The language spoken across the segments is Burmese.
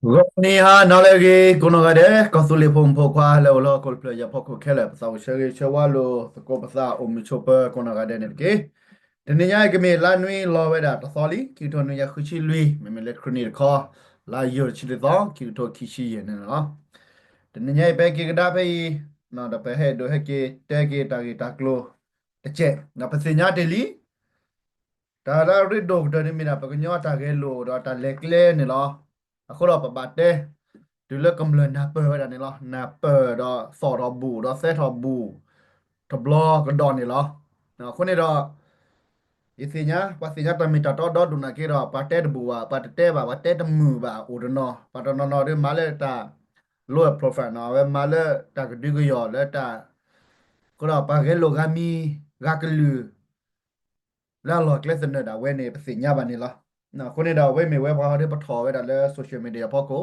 Goniha nalagi kunogade kosuli pum pokwa le ulo kolple ya poko kele sa usheri chewalo ko pasa um chopa kunogade ne ke teninya ke me la nui lo weda ta soli ki to ya khuchi lui me me le kruni ko la yor chi le do ki to ki shi ye ne no teninya pe ki gada pe na da pe he do he ke te ke ta ke ta klo te che na pa se nya de li ဒါလာရစ်ဒိုဒရမီနာပကညောတာကေလိုတော့တာလက်လေနေလော အခုတော့ပပတ်တဲ့ဒီလကမ္လနာပရနေလောနာပတော့စော်တော့ဘူးတော့ဆက်တော့ဘူးတဘလော့ကဒောနေလောနော်ခုနေတော့ဒီစညာပါစညာတမီတတော့တော့ဒုနာကေတော့ပတ်တဲ့ဘူးပါပတ်တဲ့ပါပတ်တဲ့မူပါဦးဒနော်ပတ်တော့နော်ဒီမလဲတာလောပရိုဖိုင်နော်ဝဲ မလဲတာကဒီကရောလဲတာကတော့ပါကေလိုဂမီဂကလူလာလောကလက်စနဒါဝဲနေပစညာပါနေလားနော်ခုနေတော့ဝဲမေဝဲဘာတွေပထော်ဝဲတာလဲဆိုရှယ်မီဒီယာပေါ့ကို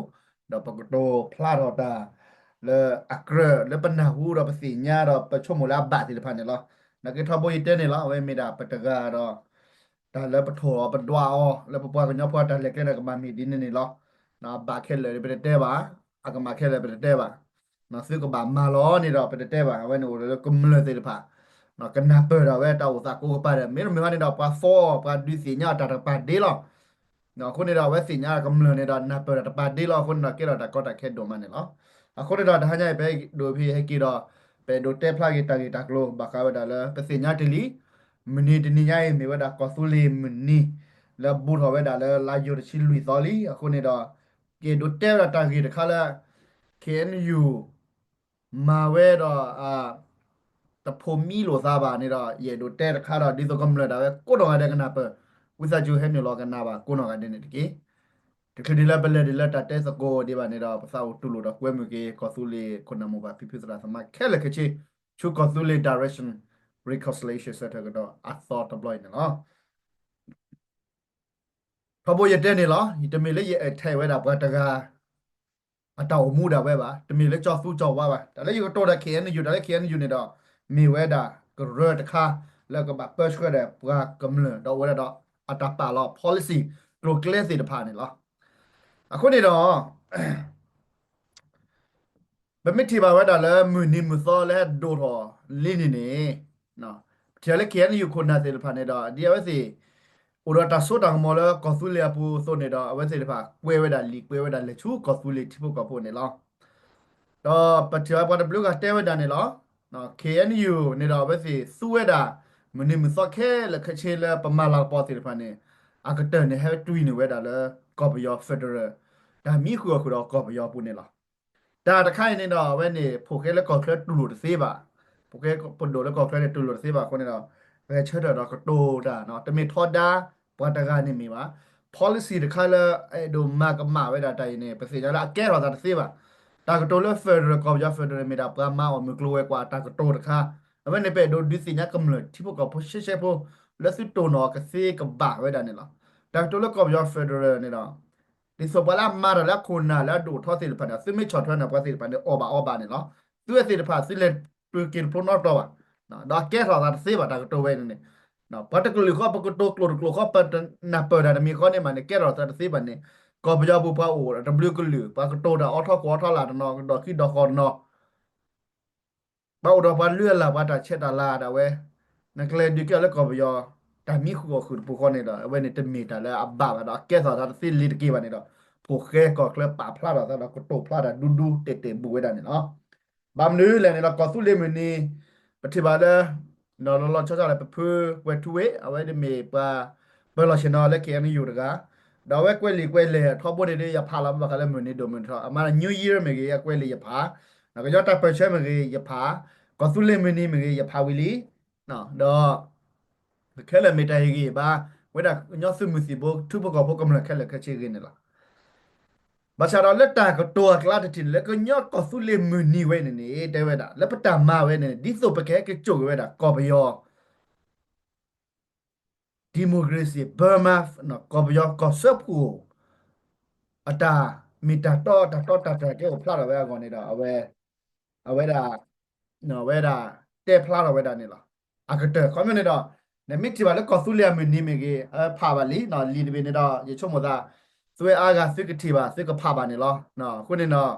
တော့ပကတော့ဖလာတော့တာလဲအကရလဲပနာဟူတော့ပစညာတော့ပချုံမလာဘတ်ဒီလဖာနေလားနကေထဘိုယတဲနေလားဝဲမေတာပတကတော့ဒါလဲပထော်ပဒွာအောလဲပပွားကညပွားတာလက်ကဲကမမီဒီနေနေလားနော်ဘာခဲလဲပတဲ့ပါအကမခဲလဲပတဲ့ပါနော်စစ်ကဘာမာလောနေတော့ပတဲ့ပါဝဲနေလို့ကမလဲသေးလဖာ nó cần nạp bờ đó về tàu sa cô ba đấy mấy mình nói đó pa so pa đi xí nhà ta pa đi lo nó คน နော်ခုနေတာဝက်စီညာကမလနေတာနပတပါဒီလောခုနကေရတာကောတာခဲဒိုမနေလောအခုနေတာဒါညာဘဲဒိုဖီဟဲကီတော့ဘဲဒိုတက်ဖလာကီတာကီတာကလိုဘကာဝဒါလာပစီညာတလီမနီတနီညာရဲ့မေဝဒါကောဆူလီမနီလဘူထော်ဝဲဒါလာလာယိုတချီလူသော်လီအခုနေတော့ကေဒိုတက်ရတာကီတခါလာ can you မာဝဲတော့အာတဖိုမီလိုစားပါနေတော့ရေဒိုတက်တခါတော့ဒီစကမလတာပဲကိုတော့ရတဲ့ကနာပဲ ဝိဇာဂျူဟဲမျိုးလောကနာပါကိုနော်ကတဲ့နေတကေတကယ်ဒီလာပလက်ဒီလာတတဲစကိုဒီပါနေတော့ပစာတူလို့တော့ကွဲမှုကေကောဆူလီခုနမဘာဖိဖိစလာသမာခဲလက်ခချေချူကောဆူလီ direction reconciliation ဆက်တကတော့ a thought deploy နော်ဖဘိုရတဲ့နေလားဒီတမီလေးရဲ့အထဲဝဲတာဘာတကားအတော်မှုတာပဲပါတမီလေးကြောက်ဖူးကြောက်ပါပါဒါလည်းယူတော့တဲ့ခဲနေယူဒါလည်းခဲနေယူနေတော့မီဝဲတာကရတခါလက်ကပါပတ်ခွဲတဲ့ဘာကမလတော့ဝဲတော့ အတပါလော policy သူတို့ clear စီတဖာနေလားအခုနေတော့ဘမိတီဘာဝဒါလဲမြူနီမသောလဲဒိုတော်လင်းနေနေနော်တယ်လေကန်ယူခုနာတယ်ဖာနေတော့ဒီအဝစီဥရတာဆိုတာမော်လကော်ဆူလီယာပူဆိုနေတော့အဝစီတဖာကွဲဝဲတာလီကွဲဝဲတာလက်ချူကော်ဆူလီတိပုကပိုနေလားတော့ပတီဘာဘလူးကတဲဝဲတာနေလားနော် KNU နေတော့အဝစီစူဝဲတာ မနေမစော့ခဲလခချေလပမာလာပေါ်စီဖာနေအကတနေဟဲတူနေဝဲတာလဲကော်ပယောဖက်ဒရယ်ဒါမိခုခုတော့ကော်ပယောပူနေလားဒါတခိုင်နေတော့ဝဲနေဖိုခဲလကော်ကလတူလို့သေးပါဖိုခဲပဒိုလကော်ကလတူလို့သေးပါခုနေတော့ဝဲချေတော့ကတိုတာနော်တမီထော်ဒါပွားတကနေမိပါ policy တခါလဲအဲ့ဒိုမကမဝဲတာတိုင်နေပစီကြလားအကဲတော့တာသေးပါတာကတိုလဖက်ဒရယ်ကောကြဖက်ဒရယ်မီတာပရမာအမကလိုဝဲကွာတာကတိုတခါ အမနေပဲဒိုဒီစီညာကမလတိဖို့ကဖို့ရှေရှေဖို့လက်စစ်တိုနော်ကစေကဘာဝဲတာနေလားတာကတိုလကောကြဖက်ဒရယ်နေတော့ဒီဆိုပလာမာရလာခုနာလာဒိုထောစီဖနာစမစ်ချော်ထွန်းနာပစီဖနာအော်ဘာအော်ဘာနေလားသူရဲ့စီတဖာစီလက်တူကင်ပရိုနော်တော့ပါနော်ဒါကဲဆောတာစေပါတာကတိုဝဲနေနော် particularly ခေါပကတိုကလိုကလိုခေါပနာပဒါမီခေါနေမနေကဲရောတာစေပါနေကောပကြဘူပါအို W ကလူပါကတိုတာအော်ထောကောထောလာတနော်တော့ခိတော့ကောနော် ဘာတော့ပါလွေလာပါတာချက်တာလာတာဝဲနကလေဒီကလည်းကောပယောတာမီခုကိုခုပူခေါနေတော့ဝဲနေတမီတာလဲအဘဘာတော့ကဲဆိုတာစီလီတကေပါနေတော့ပိုခဲကောကလပါဖလာတော့တော့ကတိုဖလာတာဒူဒူတေတေဘူဝဲတာနေနော်ဘာမနူးလဲနေတော့ကောသူလေမနီပတိပါလဲနော်လောလောချောချောလဲပဖူဝဲထူဝဲအဝဲဒီမေပါဘယ်လိုရှင်နော်လဲကေအန်ယူတကားဒါဝဲကွဲလီကွဲလေထောပေါ်တဲ့ရဖာလာမကလည်းမနေဒိုမန်ထောအမလာ new year မေကြီးကွဲလီရဖာ နော်ကြောတာပချက်မေကြီးရဖာကောသူလေမနီမေကြီးရဖာဝီလီနော်တော့ခဲလေမေတိုင်ကြီးပါဝဲတာညောဆုမစီဘသူဘကောဘကမလခဲလေခချေကြီးနေလားဘာချာတော့လက်တာကတော်ကလာတဲ့တင်လက်ကညောကောသူလေမနီဝဲနေနေတဲဝဲတာလက်ပတာမဝဲနေဒီဆိုပခဲကကြုတ်ဝဲတာကောဘယောဒီမိုကရေစီဘာမာနော်ကောဘယောကောဆပ်ကူအတာမီတာတော့တာတော့တာတဲ့ကိုဖလာတော့ဝဲကောနေတာအဝဲ အဝဲတာနော်ဝဲတာတဲ့ဖလာတော့ဝဲတာနေလားအကတဲ့ကွန်မြူနတီတော့နမစ်တီပါလေကောဆူလျာမီနီမီကေအဖာပါလီနော်လီဒီဘီနေတော့ရေချုံမသာဆွဲအားကစစ်ကတိပါစစ်ကဖပါနေလောနော်ခုနေတော့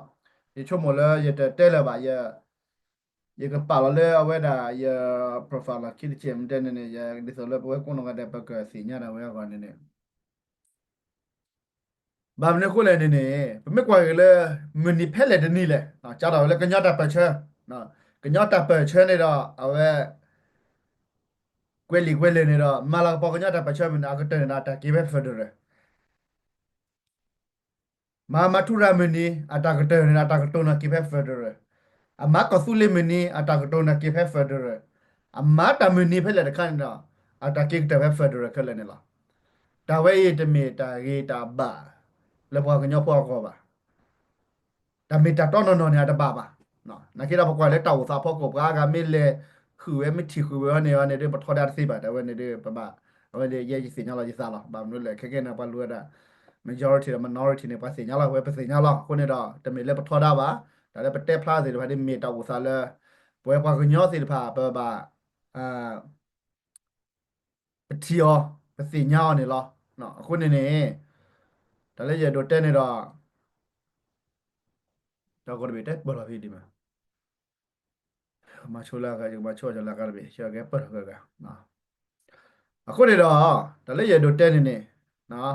ဒီချုံမလဲရတဲ့တဲလာပါရရကပါလာလဲအဝဲတာရ profile လာခိချင်တဲ့နေရဒီဆိုလဲပွဲကုန်းကတဲ့ပကစီညာတာဝဲကနေနေ ဘာမနေခုလဲနေနေဘမကွာကလေးမနီဖက်လေတနီလေနော်ကြားတော့လေကညတာပတ်ချဲနော်ကညတာပတ်ချဲနေတော့အဝဲကွဲလီကွဲလေနေတော့မလာပေါ်ကညတာပတ်ချဲမနာကတဲ့နာတာကေဘက်ဖက်ဒရယ်မာမထူရာမနီအတာကတဲ့နာတာကတိုနာကေဘက်ဖက်ဒရယ်အမကဆူလေမနီအတာကတိုနာကေဘက်ဖက်ဒရယ်အမတာမနီဖက်လေတခါနော်အတာကေတဲ့ဘက်ဖက်ဒရယ်ခက်လေနေလားတာဝဲရတမီတာရေတာဘာ လေပွားကညောပွားကောပါဒါမေတာတော့နော်နော်နေတပါပါနော်နကိရဘကွာလေတောက်စာဖောက်ကောကာကမေလေခုဝဲမတီခုဝဲနေဝနေတဲ့ပထောဒါသိပါတဝဲနေတဲ့ပပဝဲလေရဲ့စီညာလာရစားလာဘာမလို့လဲခက်ခဲနေပါလို့ရတာ majority နဲ့ minority နဲ့ပါစညာလာဝဲပစညာလာခုနေတော့တမေလေပထောဒါပါဒါလည်းပတက်ဖလားစီတပါဒီမေတောက်စာလဲဘွဲပွားကညောစီတပါပပအာပတီယောပစညာနေလောနော်အခုနေနေ ဒါလည်းရတော့တဲနေတော့တော့ကိုရပြီတက်ဘောလာပြီဒီမှာမချိုလာကမချိုကြလာကပဲရှာကပတ်ခကနော်အခုနေတော့ဒါလည်းရတော့တဲနေနေနော်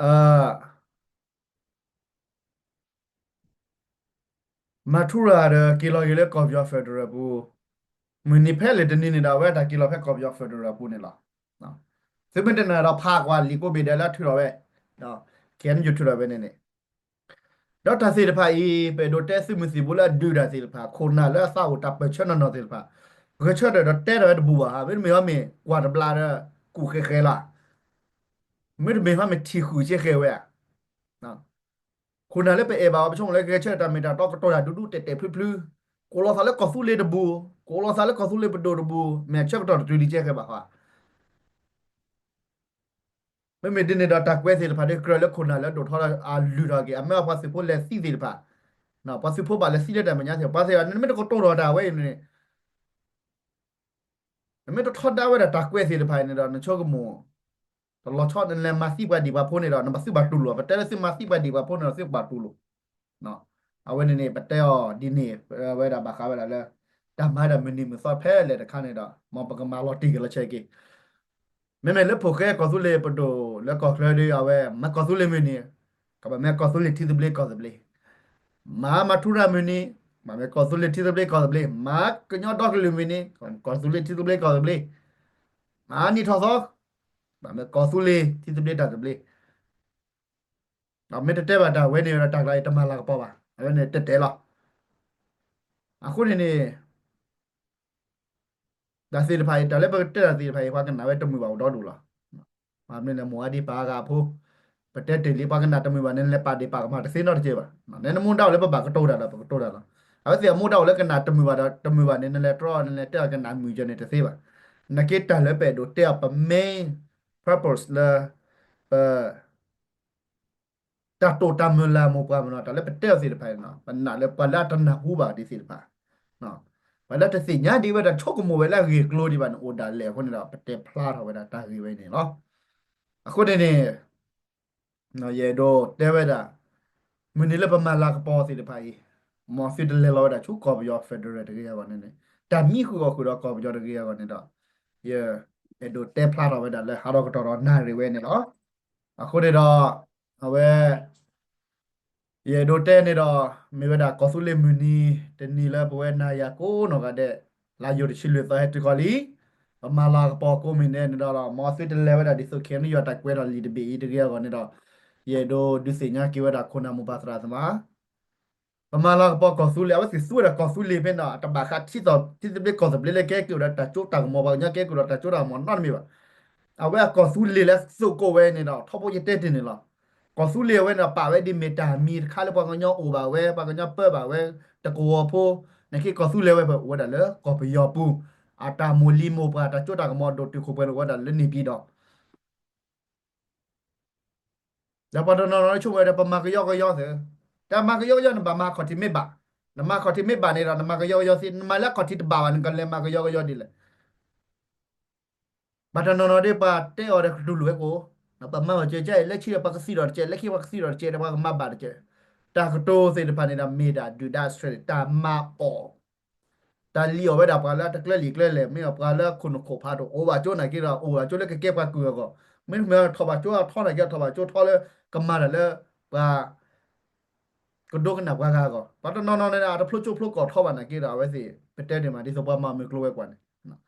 အာမထူရာတဲ့ကီလိုရလေကော်ပီဖက်ဒရယ်ဘူးမနီဖဲလေတနေနေတာဝဲဒါကီလိုဖက်ကော်ပီဖက်ဒရယ်ဘူးနေလား နော်စမတဲ့နာတော့ဖာကွာလီကိုဘေဒလာထူတော့ပဲနော်ကန်ယူထူတော့ပဲနေနေဒေါက်တာစီတဖာဤပေဒိုတက်စီမစီဘူလာဒူရာစီတဖာခိုနာလာစာဝတပ်ပချနနော်စီတဖာဂချတ်တော့တဲရတဲ့ဘူဟာမင်းမေမေကွာဒဘလာကူခဲခဲလာမင်းမေမတီခူချေခဲဝဲနော်ခုနလည်းပဲအေဘာပချုံလည်းကဲချက်တာမီတာတော့ကတော့ဒူဒူတက်တက်ဖလဖလကိုလောဆာလည်းကောဆူလေတဘူကိုလောဆာလည်းကောဆူလေပဒိုတဘူမဲချက်တော့တူဒီချက်ခဲပါဟာ မမေဒင်းနေတာတက်ကွဲစီတဖာတဲ့ကရလည်းခုနလည်းဒိုထောအာလူရာကေအမေဖာစီဖို့လည်းစီစီတဖာနော်ပါစီဖို့ပါလည်းစီတဲ့တမညာစီပါစီကနမေတော့တော့တော့တာဝဲနေနမေတော့ထော်တာဝဲတာတက်ကွဲစီတဖာနေတော့နချောကမော lo chot le masiba di ba pone da na masiba tu lo patela si masiba di ba pone si ba tu lo no awe ne ne pateo di ne we da ba kha ba la le da ma da mini mi so phe le da kha ne da mo pa ka ma lo ti ka la che ki me me le pho ke ko su le pa do le ko kle de awe ma ko su le mi ni ka ba me ko su le ti de ble ko de ble ma ma tu ra mi ni ma me ko su le ti de ble ko de ble ma ka nyo dog le mi ni ko su le ti de ble ko de ble ma ni tho so ဒါမဲ့ကောဆူလေးတီတပလက်တာတပလက်တော့မေတ္တဲပါတာဝဲနေရတာလိုက်တမလာကပေါ့ပါအဲ့နဲ့တက်တဲလားအခုနေနေ ဒါစီတဖိုင်တလည်းပတက်တာစီတဖိုင်ဘာကနာဝဲတမှုပါတော့ဒူလားမမင်းလည်းမွားဒီပါကဖိုးပတက်တယ်လေးပါကနာတမှုပါနဲ့လည်းပါဒီပါကမှာတစင်းတော့တကျေပါနော်နည်းနမွန်တော့လည်းပပကတိုးတာတော့ပကတိုးတာလားအဲ့ဒါစီမွန်တော့လည်းကနာတမှုပါတော့တမှုပါနဲ့လည်းတော့လည်းတက်ကနာမြူကြနေတစေးပါနကေတလည်းပဲတော့တဲ့ပမင်း purpose la uh ta to ta mula mo pa mo ta le pete si le pa no pa na le pa la ta na hu ba di si le pa no pa la ta si nya di ba ta chok mo we la ge klo di ba no o da le ho ne da pete phla tho ba da ta ge we ne no အခုတည်းနေနော်ရေတော့တဲဝဲတာမနီလပမာလာကပေါ်စီတဖိုင်မော်ဖီဒလေလောဒါချူကော်ဘယောဖက်ဒရယ်တကယ်ရပါနေနေတာမီခုကိုခုတော့ကော်ဘယောတကယ်ရပါနေတော့ yeah အဲ့တို့တဲဖလာတော့ပဲဒါလဲဟာတော့တော်တော်နာရီဝဲနေနော်အခုတည်းတော့အဝဲ ရေတို့တဲနေတော့မေဝဒါကောဆူလေမူနီတနီလာဘဝနာယာကိုနော်ကတဲ့လာယိုတချီလွတဲ့တကလီအမလာပေါ်ကိုမင်းနေတော့မော်စစ်တလေဝဒါဒီဆိုခဲနီယတာကွဲတော့လီတဘီတကယ်ကနေတော့ရေတို့ဒုစညာကိဝဒါခုနာမူပါသရာသမာပမာလာပေါ်ကောဆူလေအဝစီဆူရကောဆူလေပဲနော်တဘာခတ်ချီတော့တိတိကောဆူလေကဲကူရတာချိုတာမောပါညာကဲကူရတာချိုတာမောနော်မီပါအဝဲကောဆူလေလက်စုကိုဝဲနေတော့ထောက်ဖို့ရတဲ့တင်နေလား ကောဆူလေဝဲနော်ပါဝဲဒီမီတာမီခါလေပေါ်ကညောအိုပါဝဲပါကညောပဲ့ပါဝဲတကောဖိုးနခိကောဆူလေဝဲပဲဝဲတယ်လေကောပယောပူအာတာမိုလီမိုပါတာချိုတာကမောဒိုတီခိုပဲဝဲတယ်လေနေပြီးတော့ဒါပါတော့နော်ချိုဝဲတယ်ပမာကယောကယောစေတမကယောယောနဘမခတိမေဘာနမခတိမေဘာနေရနမကယောယောစီနမလာခတိတဘာဝန်ကလည်းမကယောယောဒီလေဘာတနော်နော်ဒီပါတဲအော်ရခတူလွဲကိုနော်ပမမကျေ ကျေလက်ချီပကစီတော့ကျေလက်ချီပကစီတော့ကျေတဘာမဘာကျေတာကတိုစေတပနေတာမေတာဒူဒါစထရတာမာအောတာလီယောဝဒါပါလာတကလက်လီကလက်လေမေပါလာခုနခိုဖာတော့အိုဘာကျိုနာကီရာအိုဘာကျိုလက်ကကေပါကူရောမင်းမထောပါကျိုထောနာကထောပါကျိုထောလေကမာရလေပါကဒိုကနာဘာကာကောပတ်နော်နော်နေတာဖလုချိုဖလုကောထောပါနာကီရာဝဲစီပတဲတယ်မှာဒီစပမာမကလိုဝဲကွာနေနော်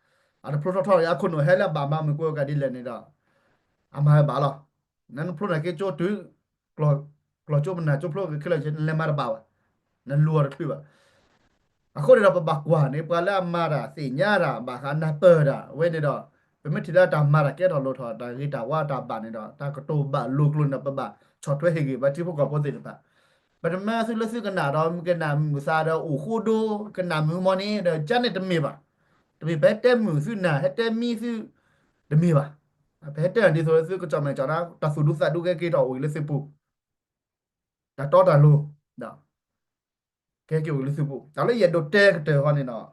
အဲ့ဒါဖလုထောရခုနဟဲလာဘာမမကိုကဒီလေနေတာ အမှားပါလားနန်ဖလုနာကေချိုတူကလောကလောချိုမနာချိုဖလုကလေလေမာဘာနန်လူရပြပါအခုတော့ပပကွာနေပလာမာရာစီညာရာဘာခနာပရာဝဲနေတော့ပမတိလာတာမာရာကဲတော့လို့ထော်တာဂီတာဝါတာပါနေတော့တာကတိုဘလူကလုနပပချော့ထွဲဟေဂီဘာတိဖို့ကပေါ်တယ်ပါပဒမဆုလဆုကနာတော့ကနာမူစားတော့အိုခိုဒိုကနာမူမနီတော့ဂျန်နေတမေပါတမေဘက်တဲမူဆုနာဟက်တဲမီဆုတမေပါ ဘက်တဲဒီဆိုဆုကကြမယ်ကြတာတဆူဒုစဒုကဲကေတော့ဝီလစပူဒါတော့တာလို့ဒါကဲကေဝီလစပူဒါလည်းရတော့တဲတဲဟောနေတော့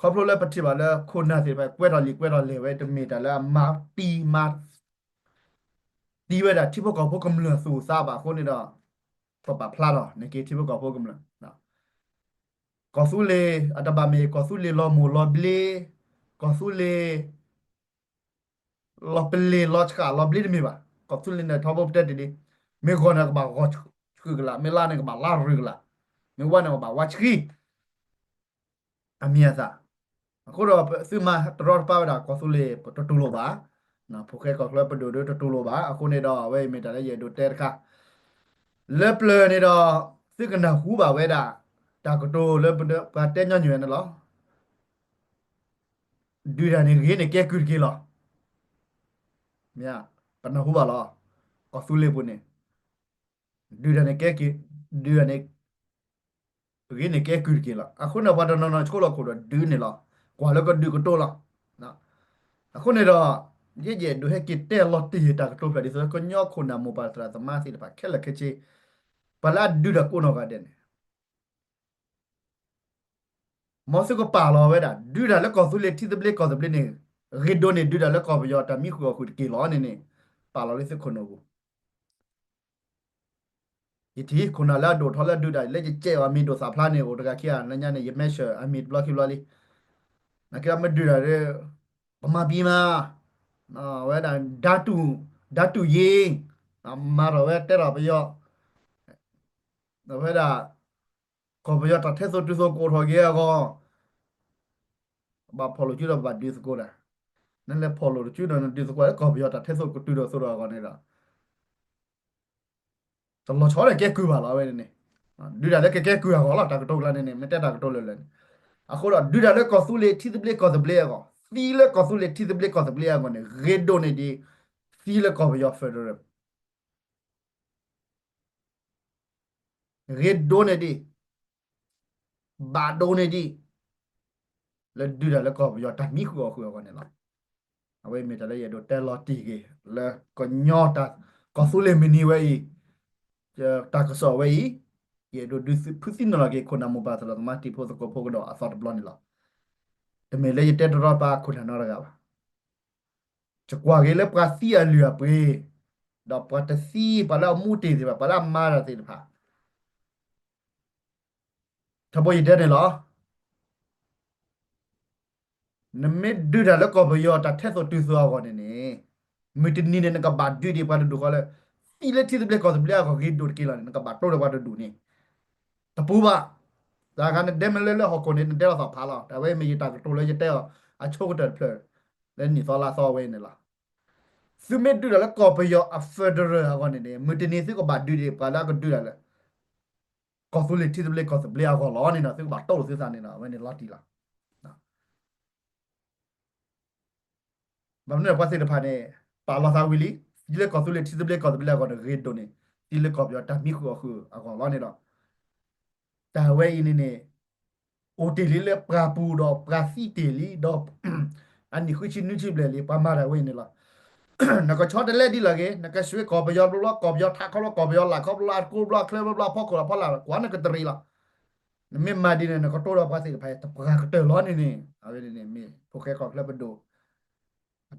ခေါပလိုလည်းပတိပါလဲခုနာစီပဲကွဲတော်လီကွဲတော်လေပဲတမေတလည်းမာတီမာဒီဝဲတာတိဖို့ကောဖို့ကမလဆူစားပါခုနေတော့ပပဖလာတော့နေကေတိဖို့ကောဖို့ကမလနော်ကောဆူလေအတဘမေကောဆူလေလောမူလောဘလေကောဆူလေ လောပလေလောချကာလောဘလေမေပါကောဆူလေနေထောဘတက်ဒီမေခေါ်နေကဘာကောချကကလာမေလာနေကဘာလာရကလာမေဝါနေကဘာဝချကီအမီယာသာအခုတော့စမတော်ပါတာကောဆူလေတတူလိုပါနော်ဖိုခဲကောကလပဒိုဒိုတတူလိုပါအခုနေတော့ဝဲမေတာလည်းရေဒိုတဲတခါလက်ပလနေတော့စိကနာဟူပါဝဲတာတာကတိုလက်ပဒပါတဲညညွေနော်ဒူရနေရင်းနေကဲကူကီလော မြာပနဟူပါလောကောဆူလေပုန်နေဒူရနေကဲကီဒူရနေရင်းနေကဲကူကီလောအခုနဘာဒနော်နော်ချိုလောကိုဒူနေလောကွာလောကဒူကတိုလောနော်အခုနေတော့ ye ye do he ki te lo ti ta to ka di so ko nyo ko na mo pa tra ta ma si pa khela ke chi pala du da ko no ka den mo se ko pa lo we da du da le ko su le ti de ble ko de ble ne re do ne du da le ko yo ta mi ko ku ki lo ne ne pa lo le se ko no ko yi ti ko na la do tho la du da le je che wa mi do sa phla ne ko da ka kia na nya ne ye me sure a mi block ki lo li na kia me du da re ပမာပြည်မှာနော်ဝဲတာဓာတုဓာတုရေးမာရဝဲတဲ့ရပယောဝဲတာကောပယောတထဲဆိုတူဆိုကိုထော်ကြီးကောဘာဖော်လို့ကျတော့ဘာဒီစကိုတာ နည်းလည်းဖော်လို့ကျတော့ဒီစကိုကောပယောတထဲဆိုကိုတူတော့ဆိုတော့ကောနေတာတော်တော်ချောတယ်ကဲကူပါလားဝဲနေဒီဒါလည်းကဲကဲကူရကောလားတာကတော့လာနေနေမတက်တာကတော့လဲလဲအခုတော့ဒီဒါလည်းကောဆူလေတီဒပလေကောဒပလေကော file kosu le ti ble kosu ble agone redo ne di file ko yo federal redo ne di ba do ne di le du da le ko yo ta mi ko ko ko ne la awe me ta le ye do te lo ti ge le ko nyota kosu le mini we yi ta ko so we yi ye do du pu sin no la ge ko na mo ba ta la ma ti po ko po ko do a sort blon ni la တမေလေတက်တော့ပါခုထနော်ရကပါချကွာကေလေပကစီအလျာပေတော့ပတစီပလာမူတီဒီပါပလာမာရတိဖာတဘောရတဲ့နော် နမေဒူဒါလကောဘယောတာထဲဆိုတူဆိုကောနေနေမီတနီနေကဘာဒူဒီပါဒူခလဲစီလက်တီဒီဘလက်ကောဘလက်ကောဂီဒူကီလာနေကဘာတော့ဘာဒူနေတပူပါဒါကနဲ့ဒမလဲလဲဟောကိုနေတဲတော့ဖာလာဒါပဲမီတာတိုလဲရတဲအချိုကတက်ဖလလဲနီသောလာသောဝဲနေလားစုမတူတယ်ကောပယောအဖက်ဒရယ်ဟောနေနေမတနေစကဘာဒူဒီပါလာကဒူရလဲကောဆူလီတီဒဘလေကောဆဘလေအောလောနေနော်စကဘာတော့စစ်စားနေနော်ဝဲနေလာတီလာ ဘာမနဲ့ပတ်စစ်တဖာနေပါလာသာဝီလီဒီလေကောဆူလီတီဒဘလေကောဆဘလေကောနေရေဒိုနေဒီလေကောပယောတမီခုအခုအကောလောနေတော့တာဝဲအင်းနေအိုတီလီလေပရာပူတော့ပရာစီတီလီတော့အန်ဒီခုချင်နုချိဘလေလီပမာရဝဲနေလားနကချောတလဲဒီလာကေနကရွှေကောပယောဘလောကောပယောထားခေါလောကောပယောလာကောပလာကူဘလောကလေဘလောဖောက်ကောဖလာကွာနကတရီလာနမေမာဒီနကတိုတော့ပါစီဖိုင်တပကကတဲလောနေနေအဝဲနေနေမေဖိုခဲကောကလဘဒိုအ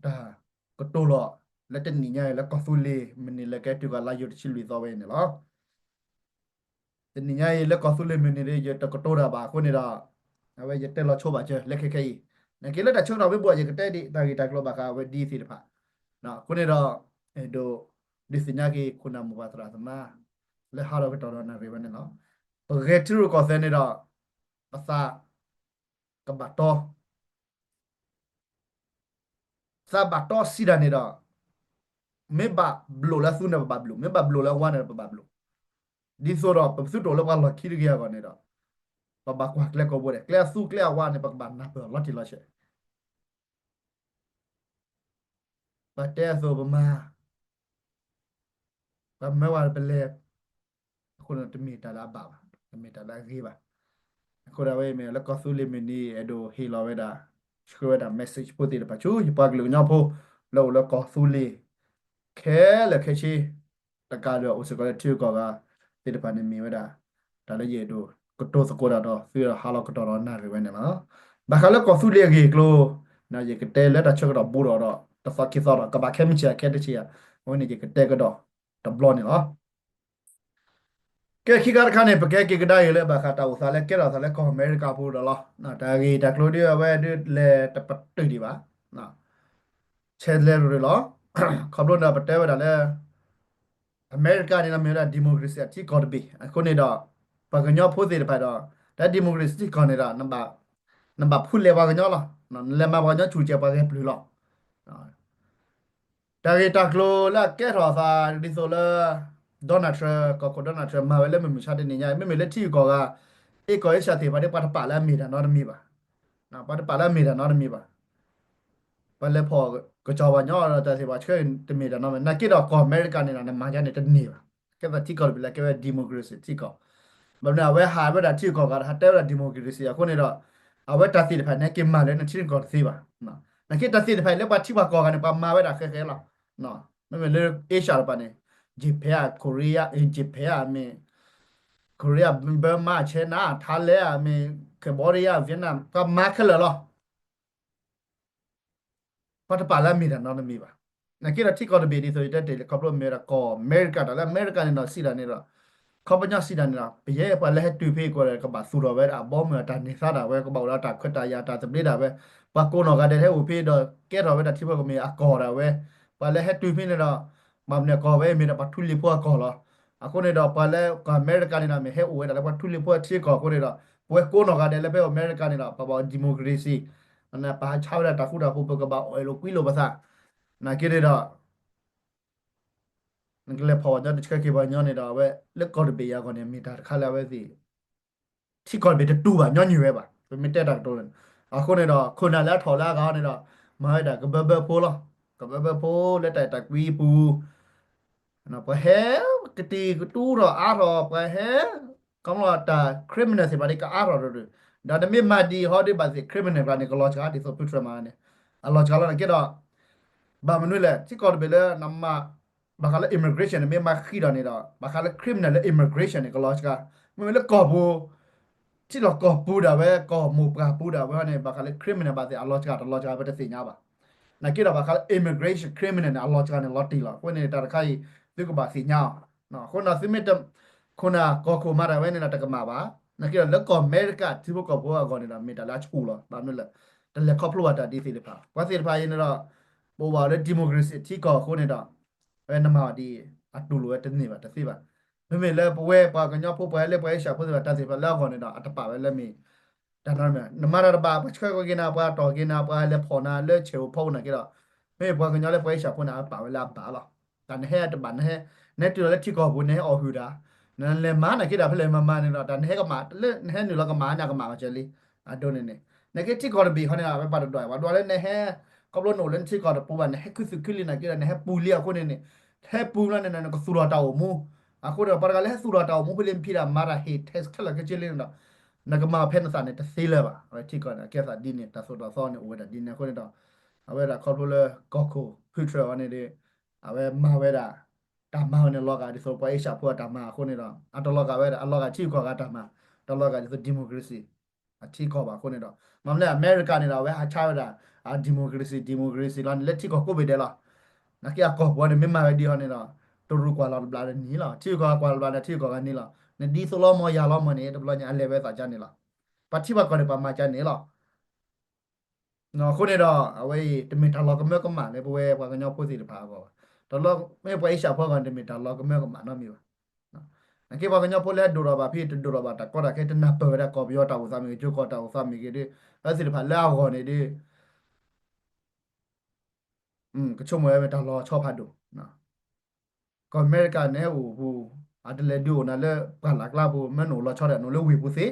တာကတိုလောလက်တနီညာလက်ကောဆူလီမနီလက်ကဲတူကလာယုတ်ချီလီသောဝဲနေလောတနီညာလက်ကောဆူလီမနီရေရတကတိုရာပါခုနေတာအဝဲရတက်လောချိုးပါချဲလက်ခခဲနကေလက်တချုံတော့ဝဲပေါ်ရကတဲ့ဒီတာဂီတာကလောပါကဝဲဒီစီတဖာနော်ခုနေတော့အဲဒိုဒီစညာကေခုနမဘာတရာသမလက်ဟာတော့တော်တော်နာရေဝဲနေနော်ပဂက်တူကိုစနေတော့ပစာကဘတော် စာဘတော်စီရနေတော့မေဘဘလိုလာဆုနေဘဘလိုမေဘဘလိုလာဝါနေဘဘလိုဒီဆိုတော့ပစုတော်လောကလခိရကြီးကနေတော့ဘဘကွာကလက်ကိုဘောတယ်ကလက်ဆုကလက်ဝါနေဘဘနာပလော်တီလာရှေဘတဲဆိုဘမဘမဲဝါပလေခုနတမီတလာ ပါတမီတလာကြီးပါခုရဝဲမေလကဆူလီမီနီအဒိုဟီလောဝဲတာရှ်ဝဲတာ message ပို့တယ်ပါချူယပကလူညဖို့လောလကဆူလီခဲလက်ခဲချီတကားတော့ဥစကရတီကောကတိတပနေမီဝဲတာဒါလည်းရေတို့ကတိုစကိုတာတော့ဆွေဟာလောကတော်တော့နာရဝဲနေနော်ဘာခလကဆူလီကြီးကလိုနာရေကတဲလက်တာချက်တော့ဘူတော့တဖကိသောကဘာခဲမချခဲတချီဝင်းနေကတဲကတော့တဘလောနေနော် ကဲခိကာခါနေပကဲကေကဒါရလေဘာခတာဥစားလဲကဲတော့စားလဲကောအမေရိကဖို့တော့လားနော်ဒါကြီးဒါကလိုဒီဝဲဒီလေတပတ်တွေ့ဒီပါနော်ချဲလဲရလောခဘလို့နာပတဲဝဒါလဲအမေရိကနေလာမြေဒီမိုကရေစီအတီကော်ဒဘီအခုနေတော့ပကညောဖို့သေးတယ်ပါတော့ဒါဒီမိုကရေစီကောနေတာနံပါတ်နံပါတ်ဖူလေပါကညောလားနော်လဲမှာပါညောချူချပါခဲ့ဘလူလောနော်ဒါရီတာကလိုလာကဲထော်သာဒီဆိုလာ ဒေါနာထရကကိုဒေါနာထရမှာလည်းမမချတဲ့နေညာမမလက်တီကောကအေကောရရှာတေပါတဲ့ပတ်ပါလာမီတာနော်မီပါနော်ပတ်ပါလာမီတာနော်မီပါပလဲဖော်ကကြောပါညောတော့တဲ့ပါချဲတမီတာနော်နာကိတော့ကောအမေရိကန်နေတာနဲ့မာကြနေတဲ့နေပါကဲပါတီကောဘီလာကဲဒီမိုကရေစီတီကောဘာလဲဝဲဟာဘက်တာတီကောကဟာတဲဒီမိုကရေစီအခုနေတော့အဝဲတာစီတဖက်နဲ့ကင်မာလည်းနဲ့ချင်းကောသေးပါနော်နာကိတစီတဖက်လည်းပါတီပါကောကနေပါမာဝဲတာခဲခဲလားနော်မမလေအေရှာပါနေ ဂျပန်ကိုရီးယားအင်ဂျပန်အမင်းကိုရီးယားဘယ်မှာချေနာထားလဲအမင်းကဘောရီးယားဗီယက်နမ်ကမာခလလောပတ်ပါလာမီတာနော်မီပါနကိရတိကောဒဘီဒီဆိုတဲ့တယ်ကပလိုမေရာကောအမေရိကဒါလည်းအမေရိကန်နဲ့စီလာနေတော့ခေါပညာစီလာနေတာဘရဲ့ပါလဲတူဖေးကိုရကပါဆူတော်ပဲအဘောမတာနေစားတာပဲကဘောလာတာခွတ်တာယာတာစပလေးတာပဲဘာကိုနော်ကတဲ့ဟဲ့ဦးဖေးတော့ကဲတော်ပဲတာတိဘကမေအကောတာပဲပါလဲဟဲတူဖေးနေတော့ မမနဲ့ကောပဲမေတော့ပထူလီဖွာကောလားအခုနေတော့ပါလဲကအမေရိကန်နေတော့မေဟဲဝဲတယ်ပထူလီဖွာချေကောကိုနေတော့ပွဲကိုနော်ကတဲ့လည်းပဲအမေရိကန်နေတော့ပပဒီမိုကရေစီနပါချောက်ရတာခုတာခုပကပါအော်လိုကွီလိုပါစားနာကိရတော့ငကလေပေါ်တော့တချက်ကပါညောနေတော့ပဲလက်ကော်တပေရကောနေမီတာခါလာပဲစီထိကော်ပေတူပါညောညွဲပါမီတက်တာတော့အခုနေတော့ခုနလာထော်လာကောနေတော့မဟဲ့တာကဘဘဖိုးလားကဘဘဖိုးလက်တိုင်တကွီပူ နော်ပဟဲကတိကတူတော့အားတော့ပဟဲကောင်းတော့တာ criminal စေပါဒီကအားတော့တို့ဒါတမင်မဒီဟောဒီပါစီ criminal ကနေကလောချာဒီဆိုပူထရမာနေအလောချာလာကေတော့ဘာမနွေလဲချီကော်ဘဲလဲနမဘာခါလဲ immigration မေမခီရနေတော့ဘာခါလဲ criminal လဲ immigration နေကလောချာမမေလဲကောဘူချီလောကောပူတာပဲကောမူပကပူတာပဲနေဘာခါလဲ criminal ပါစီအလောချာတော့လောချာပဲတစီညာပါနာကိတော့ဘာခါ immigration criminal နဲ့အလောချာနဲ့လော်တီလာကိုနေတာတခိုင် ဒီကပါစီညာနော်ခုနစမစ်တခုနကောကိုမာရဝဲနေတာတကမာပါနကိလက်ကောအမေရိကဒီဘကောဘောကောနေတာမီတာလာချူလာဒါမျိုးလက်တလက်ကောပလိုတာဒီစီလပါဝါစီလပါရင်တော့ပိုပါတဲ့ဒီမိုကရေစီတီကောခုနေတာအဲနမဒီအတူလိုတဲ့နေပါတသိပါမမေလဲပွဲပါကညပိုပွဲလဲပွဲရှာဖို့တာတသိပါလောက်ခေါနေတာအတပါပဲလက်မီဒါတော့မြနမရပါပချခွဲကိုကနာပါတော်ကနာပါလဲဖော်နာလဲချေဖုံးနာကြတော့မေပွဲကညလဲပွဲရှာဖို့နာပါဝဲလာပါလား တန်ဟဲတပန်ဟဲနဲ့တူလဲတီကောဘူးနဲ့အော်ဟူတာနန်လေမာနကိတာဖလေမမနေတော့ဒါနဲကမာလဲနဲနူလကမာညာကမာချဲလီအဒိုနေနေနကိတိကောဘီခနေပဲပါတော့ဝါတော့လဲနဲဟဲကဘလနိုလန်တိကောပူဘာနဲခုစကလီနကိတာနဲပူလီအခုနေနေဟဲပူလာနေနေကဆူရတာမူအခုတော့ပါကလည်းဆူရတာမူဖလင်ဖိတာမာရာဟေတက်ခလကချေလင်းတော့နကမာဖဲနစာနေတသေးလဲပါအဲ့တိကောနကဲစာဒီနေတာဆိုတော့ဆောနေဝဲတာဒီနေခုနေတော့အဝဲတာခေါ်လို့လဲကောကိုဖူထရဝနေတ ယ်အဝဲမာဝဲတာတမန်နဲ့လောကဒီဆိုပွဲရှာဖို့တမန်ခုနေတော့အတလောကပဲအလောကချိခေါ်ကတမန်တလောကဒီဆိုဒီမိုကရေစီအချိခေါ်ပါခုနေတော့မမလဲအမေရိကန်နေတာပဲဟာချာရတာအာဒီမိုကရေစီဒီမိုကရေစီလာလက်ချိခေါ်ကိုပဲတယ်လားနာကီအကောဘောနေမမရဒီဟနေလားတူရူကွာလာဘလာနီလားချီကွာကွာလာချီကွာကနေလားနေဒီဆိုလောမရလောမနေတဘလညာအလေပဲစာချနေလားပတိဘကောနေပါမချနေလားနော်ခုနေတော့အဝေးတမင်တလောကမဲကမလေဘဝဲဘာကညောပိုစီတပါဘော တလောမဲပွဲရှာဖောကန်တမင်တလောကမဲကမနော်မြေပါနော်အကေဘာကညောပိုလဲဒူရဘာဖိဒူရဘာတကောရခဲတနပဝရကောပြောတာဝသမီဂျိုကောတာဝသမီကေဒီအဲ့စီတပါလာခေါ်နေဒီอืมကချုံမွဲပဲတလောချောဖတ်တူနော်ကောအမေရိကန်နဲ့ဟိုဟိုအတလေဒူနာလေပါလာကလာဘူမနိုလောချောတဲ့နိုလေဝီပူစီ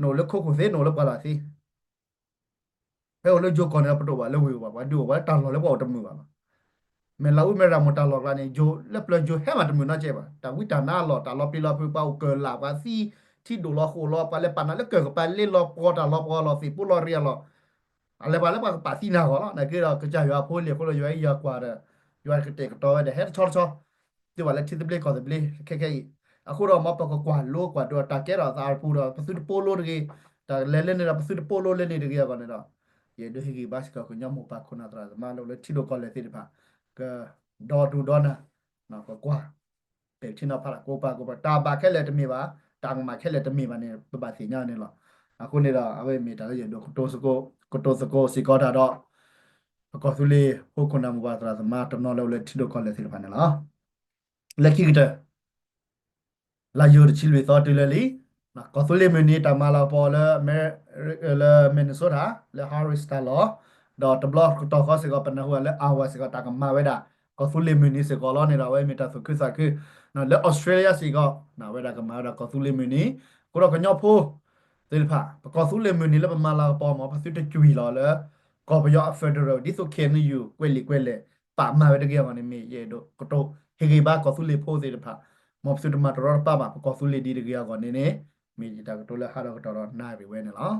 နိုလေခုခုစီနိုလေပါလာစီဟဲ့လို့ဂျိုကောနေပတော့ပါလေဝေပါဘာဒူဘာတာလောလေပေါ့တမှုပါမဲ လာဦးမဲရာမတာလောကလာနေဂျိုလက်ပလဂျိုဟဲမှာတမှုနာကျဲပါတာဝိတာနာလောတာလောပီလောပီပေါ့ကလာပါစီတီဒိုလောခိုလောပါလေပါနာလေကကပါလေလောပေါ်တာလောပေါ်လောစီပူလောရီလောအလေပါလေပါပါစီနာကောနော်နကေတော့ကြရွာဖိုးလေကိုလောရွာရွာကွာတဲ့ရွာကတဲ့ကတော့တဲ့ဟဲ့ချောချောဒီဝါလက်တီတပလေကောတပလေခဲခဲအခုတော့မပကကွာလို့ကွာတော့တာကဲတော့သာပူတော့ပစုပိုလိုတကေတာလဲလဲနေတာပစုပိုလိုလဲနေတကေကောနေတော့ ye do higi baska ko nyamu pa khona tra ma lo le thilo ko le ti pa ka do tu do na na ko kwa pe thina pha ko pa ko pa ta ba khe le tmi ba ta ma khe le tmi ba ne pa ba si nya ne lo အခုနေတော့အဝေးမီတာရေတော့တိုစကိုကိုတိုစကိုစီကောတာတော့ကောသူလေးဟိုခုနမဘာတရာသမာတနော်လို့လေထီလို့ခေါ်လေစီဖာနေလားလက်ခိကတလာယိုချီလွေတော်တူလေလီနော်ကောသူလေးမနီတမလာပေါ်လေမဲလေမင်နီဆိုတာလေဟာရစ်တာလောဒေါ် တဘလော့တော့ခေါ်စကပနဟိုလေအာဝါစကတာကမဝဲတာကောသူလေးမနီစကောလောနေတာဝဲမီတာဆိုခိစခိနော်လေဩစတြေးလျစီကနော်ဝဲတာကမဝဲတာကောသူလေးမနီကိုတော့ကညောဖိုးတေလဖာပကောသူလေးမနီလေပမာလာပေါ်မှာပစုတကျွီလောလေကောဘယောဖက်ဒရယ်ဒီဆိုခဲနယူကွဲလီကွဲလေပါမဝဲတကယ်ကနေမီရေတို့ကတော့ဟေဂေဘာကောသူလေးဖိုးသေးတဖာမောပစုတမတော်ပါပါကောသူလေးဒီတကယ်ကနေနေမီတာကတော့လေဟာတော့တော်နိုင်ပြီဝဲနေလား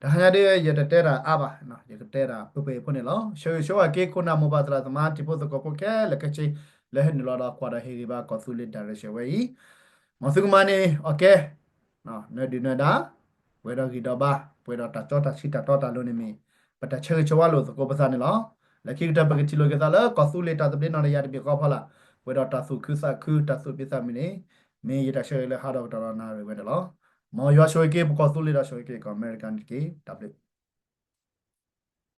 Dahanyade yedatera aba na yedatera pepe pone lo show show ake kona mo badra tama tipo to kopo ke lekachi lehen lo la kwada hiri ba kosuli dare shewei masugmane okay na ne dinada weda gi doba weda ta chota sita tota lo ni mi pata chhe chwa lo ko pasa ne lo leki ta bagati lo ke ta la kosuli ta tabe na ya bi ko phala weda ta su khusa khu ta su pisa mi ne me yeta shewei le ha do ta na we weda lo ချေချဝါလို့စကောပစာနေလောလခိတပကတိလိုကစားလကော